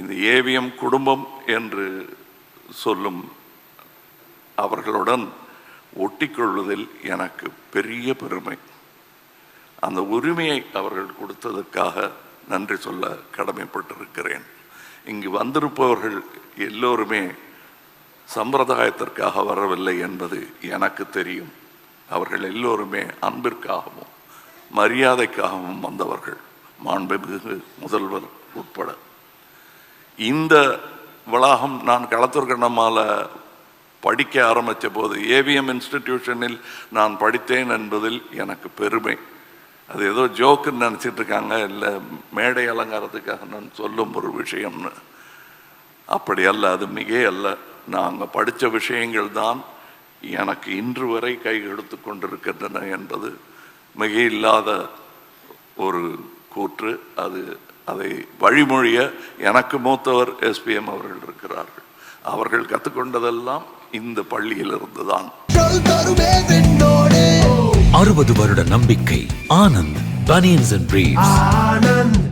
இந்த ஏவிஎம் குடும்பம் என்று சொல்லும் அவர்களுடன் ஒட்டிக்கொள்வதில் எனக்கு பெரிய பெருமை. அந்த உரிமையை அவர்கள் கொடுத்ததற்காக நன்றி சொல்ல கடமைப்பட்டிருக்கிறேன். இங்கு வந்திருப்பவர்கள் எல்லோருமே சம்பிரதாயத்திற்காக வரவில்லை என்பது எனக்கு தெரியும். அவர்கள் எல்லோருமே அன்பிற்காகவும் மரியாதைக்காகவும் வந்தவர்கள். மாண்புமிகு முதல்வர் உட்பட. இந்த வளாகம் நான் களத்தூர் கண்ணம்மால படிக்க ஆரம்பித்த போது ஏவிஎம் இன்ஸ்டிடியூஷனில் நான் படித்தேன் என்பதில் எனக்கு பெருமை. அது ஏதோ ஜோக்குன்னு நினச்சிட்டு இருக்காங்க இல்லை மேடை அலங்காரத்துக்காக நான் சொல்லும் ஒரு விஷயம்னு. அப்படி அல்ல அது மிக அல்ல. நாங்கள் படித்த விஷயங்கள் தான் எனக்கு இன்று வரை கை எடுத்து கொண்டிருக்கின்றன என்பது மிக இல்லாத ஒரு கூற்று. அது அதை வழிமொழிய எனக்கு மூத்தவர் எஸ்பிஎம் அவர்கள் இருக்கிறார்கள். அவர்கள் கற்றுக்கொண்டதெல்லாம் இந்த பள்ளியிலிருந்து தான் அறுபது வருட நம்பிக்கை ஆனந்த் பனியன்ஸ் அண்ட் ஆனந்த்.